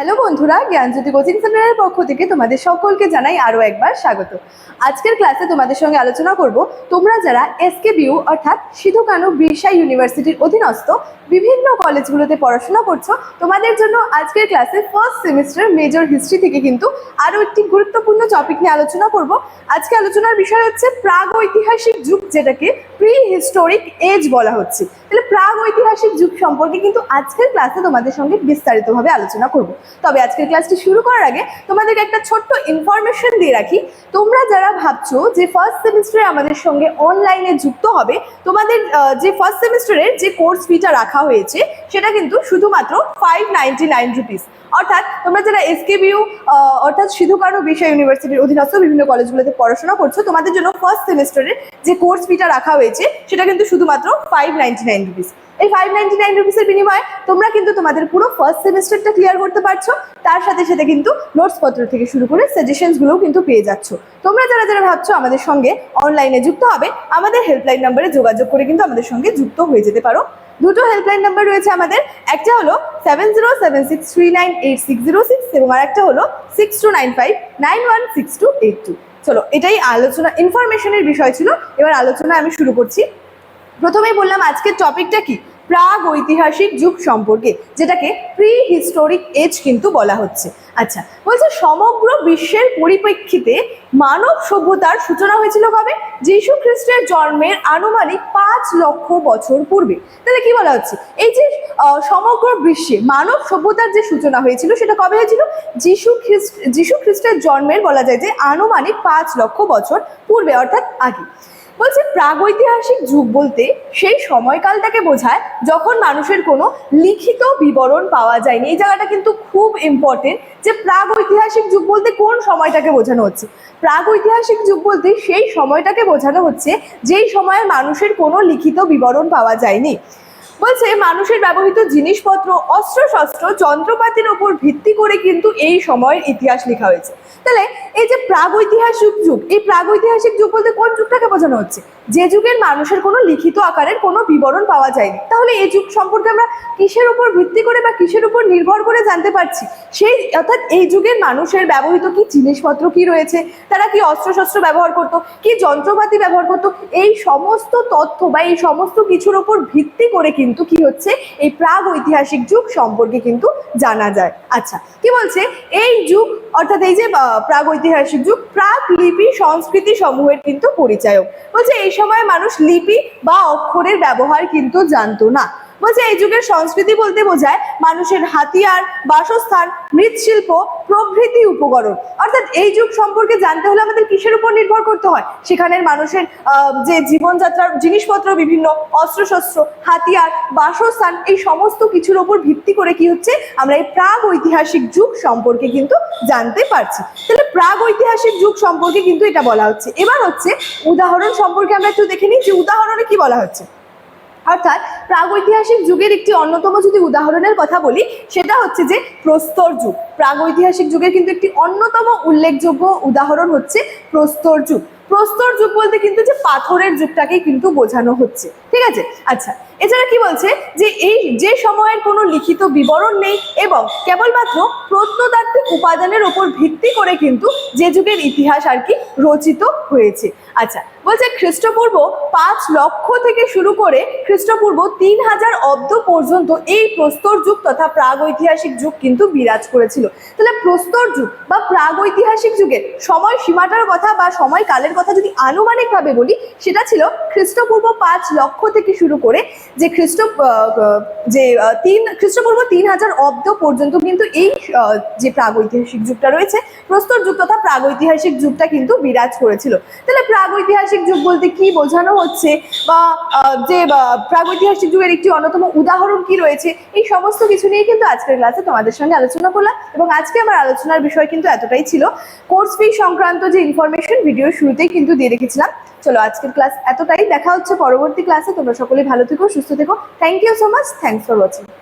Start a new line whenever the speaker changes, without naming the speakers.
Hello বন্ধুরা, জ্ঞানজ্যোতি coaching সেন্টারের পক্ষ থেকে তোমাদের সকলকে জানাই আরও একবার স্বাগত। আজকের ক্লাসে তোমাদের সঙ্গে আলোচনা করব, তোমরা যারা এসকে বিউ অর্থাৎ সিধু কানু বিরসা ইউনিভার্সিটির অধীনস্থ বিভিন্ন কলেজগুলোতে পড়াশোনা করছ, তোমাদের জন্য আজকের ক্লাসে ফার্স্ট সেমিস্টার মেজর হিস্ট্রি থেকে কিন্তু আরও একটি গুরুত্বপূর্ণ টপিক নিয়ে আলোচনা করব। আজকে আলোচনার বিষয় হচ্ছে প্রাগ ঐতিহাসিক যুগ, যেটাকে প্রি হিস্টোরিক এজ বলা হচ্ছে। তাহলে প্রাগ ঐতিহাসিক যুগ সম্পর্কে কিন্তু আজকের ক্লাসে তোমাদের সঙ্গে বিস্তারিতভাবে আলোচনা করব। তবে আজকের ক্লাসটি শুরু করার আগে তোমাদেরকে একটা ছোট্ট ইনফরমেশন দিয়ে রাখি। তোমরা যারা ভাবছ যে ফার্স্ট সেমিস্টারে আমাদের সঙ্গে অনলাইনে যুক্ত হবে, তোমাদের যে ফার্স্ট সেমিস্টারের যে কোর্স ফিটা রাখা হয়েছে, সেটা কিন্তু শুধুমাত্র ফাইভ নাইনটি নাইন রুপিস অর্থাৎ তোমরা যারা এসকেবিউ অর্থাৎ সিধু কানু বিরসা ইউনিভার্সিটির অধীনস্থ বিভিন্ন কলেজগুলোতে পড়াশোনা করছ, তোমাদের জন্য ফার্স্ট সেমিস্টারের যে কোর্স ফিটা রাখা হয়েছে, সেটা কিন্তু শুধুমাত্র ফাইভ নাইনটি নাইন রুপিস এই ফাইভ নাইনটি নাইন রুপিসের বিনিময়ে তোমরা কিন্তু তোমাদের পুরো ফার্স্ট সেমিস্টারটা ক্লিয়ার করতে পারছ। তার সাথে সাথে কিন্তু নোটস পত্র থেকে শুরু করে সাজেশনসগুলোও কিন্তু পেয়ে যাচ্ছ। তোমরা যারা যারা ভাবছ আমাদের সঙ্গে অনলাইনে যুক্ত হবে, আমাদের হেল্পলাইন নাম্বারে যোগাযোগ করে কিন্তু আমাদের সঙ্গে যুক্ত হয়ে যেতে পারো। দুটো হেল্পলাইন নাম্বার রয়েছে আমাদের, একটা হলো seven zero seven six three nine eight six zero six এবং আর একটা হলো six two nine five nine one six two eight two চলো, এটাই আলোচনা ইনফরমেশনের বিষয় ছিল, এবার আলোচনা আমি শুরু করছি। প্রথমেই বললাম আজকের টপিকটা কি? প্রাগ ঐতিহাসিক যুগ সম্পর্কে, যেটাকে প্রি হিস্টোরিক এজ কিন্তু বলা হচ্ছে। আচ্ছা বলছে সমগ্র বিশ্বের পরিপ্রেক্ষিতে মানব সভ্যতার সূচনা হয়েছিল কবে? যীশু খ্রিস্টের জন্মের আনুমানিক পাঁচ লক্ষ বছর পূর্বে। তাহলে কি বলা হচ্ছে? এই যে সমগ্র বিশ্বে মানব সভ্যতার যে সূচনা হয়েছিল, সেটা কবে হয়েছিল? যীশু খ্রিস্ট, যীশু খ্রিস্টের জন্মের বলা যায় যে আনুমানিক পাঁচ লক্ষ বছর পূর্বে, অর্থাৎ আগে। বলছে, প্রাগৈতিহাসিক যুগ বলতে সেই সময়কালটাকে বোঝায় যখন মানুষের কোনো লিখিত বিবরণ পাওয়া যায়নি। এই জায়গাটা কিন্তু খুব ইম্পর্টেন্ট যে প্রাগৈতিহাসিক যুগ বলতে কোন সময়টাকে বোঝানো হচ্ছে? প্রাগৈতিহাসিক যুগ বলতে সেই সময়টাকে বোঝানো হচ্ছে যেই সময়ে মানুষের কোনো লিখিত বিবরণ পাওয়া যায়নি। বলছে, মানুষের ব্যবহৃত জিনিসপত্র, অস্ত্রশস্ত্র, যন্ত্রপাতির ওপর ভিত্তি করে কিন্তু এই সময়ের ইতিহাস লেখা হয়েছে। তাহলে এই যে প্রাগৈতিহাসিক যুগ, এই প্রাগৈতিহাসিক যুগ বলতে কোন যুগটাকে বোঝানো হচ্ছে? যে যুগের মানুষের কোনো লিখিত আকারের কোনো বিবরণ পাওয়া যায়নি। তাহলে এই যুগ সম্পর্কে আমরা কিসের উপর ভিত্তি করে বা কিসের উপর নির্ভর করে জানতে পারছি? সেই, অর্থাৎ এই যুগের মানুষের ব্যবহৃত কি জিনিসপত্র, কি রয়েছে? তারা কি অস্ত্রশস্ত্র ব্যবহার করতো? কি যন্ত্রপাতি ব্যবহার করতো? এই সমস্ত তথ্য বা এই সমস্ত কিছুর উপর ভিত্তি করে কিন্তু কি হচ্ছে? এই প্রাগ ঐতিহাসিক যুগ সম্পর্কে কিন্তু জানা যায়। আচ্ছা কি বলছে? এই যুগ, অর্থাৎ এই যে প্রাগ ঐতিহাসিক যুগ প্রাক লিপি সংস্কৃতি সমূহের কিন্তু পরিচায়ক। বলছে, এই সময় মানুষ লিপি বা অক্ষরের ব্যবহার কিন্তু জানতো না। বলছে, এই যুগের সংস্কৃতি বলতে বোঝায় মানুষের হাতিয়ার, বাসস্থান, মৃৎশিল্প, প্রভৃতি উপকরণ। অর্থাৎ এই যুগ সম্পর্কে জানতে হলে আমাদের কিসের উপর নির্ভর করতে হয়? সেখানের মানুষের যে জীবনযাত্রার জিনিসপত্র, বিভিন্ন অস্ত্রশস্ত্র, হাতিয়ার, বাসস্থান, এই সমস্ত কিছুর উপর ভিত্তি করে কি হচ্ছে? আমরা এই প্রাগ ঐতিহাসিক যুগ সম্পর্কে কিন্তু জানতে পারছি। তাহলে প্রাগ ঐতিহাসিক যুগ সম্পর্কে কিন্তু এটা বলা হচ্ছে। এবার হচ্ছে, উদাহরণ সম্পর্কে আমরা একটু দেখে নিই যে উদাহরণে কি বলা হচ্ছে। অর্থাৎ প্রাগৈতিহাসিক যুগের একটি অন্যতম যদি উদাহরণের কথা বলি, সেটা হচ্ছে যে প্রস্তর যুগ। প্রাগৈতিহাসিক যুগের কিন্তু একটি অন্যতম উল্লেখযোগ্য উদাহরণ হচ্ছে প্রস্তর যুগ। প্রস্তর যুগ বলতে কিন্তু যে পাথরের যুগটাকেই কিন্তু বোঝানো হচ্ছে। ঠিক আছে? আচ্ছা এছাড়া কি বলছে? যে এই যে সময়ের কোনো লিখিত বিবরণ নেই এবং কেবলমাত্র প্রত্নতাত্ত্বিক উপাদানের ওপর ভিত্তি করে কিন্তু যে যুগের ইতিহাস আর কি রচিত হয়েছে। আচ্ছা বলছে খ্রিস্টপূর্ব পাঁচ লক্ষ থেকে শুরু করে খ্রিস্টপূর্ব তিন হাজার অব্দ পর্যন্ত এই প্রস্তর যুগ তথা প্রাগৈতিহাসিক যুগ কিন্তু বিরাজ করেছিল। তাহলে প্রস্তর যুগ বা প্রাগৈতিহাসিক যুগের সময় সীমাটার কথা বা সময়কালের কথা যদি আনুমানিকভাবে বলি, সেটা ছিল খ্রিস্টপূর্ব পাঁচ লক্ষ থেকে শুরু করে যে খ্রিস্ট যে তিন, খ্রিস্টপূর্ব তিন হাজার অব্দ পর্যন্ত কিন্তু এই যে প্রাগৈতিহাসিক যুগটা রয়েছে, প্রস্তর যুগ তথা প্রাগৈতিহাসিক যুগটা কিন্তু বিরাজ করেছিল। তাহলে প্রাগৈতিহাসিক যুগ বলতে কি বোঝানো হচ্ছে? বা যে প্রাগৈতিহাসিক যুগের একটি অন্যতম উদাহরণ কি রয়েছে? এই সমস্ত কিছু নিয়ে কিন্তু আজকের ক্লাসে তোমাদের সঙ্গে আলোচনা করলাম এবং আজকে আমার আলোচনার বিষয় কিন্তু এতটাই ছিল। কোর্স ফি সংক্রান্ত যে ইনফরমেশন ভিডিও শুরুতেই কিন্তু দিয়ে রেখেছিলাম চলো, আজকের ক্লাস এতটাই। দেখা হচ্ছে পরবর্তী ক্লাসে তোমরা সকলেই ভালো থেকো, সুস্থ থেকো। Thank you so much thanks for watching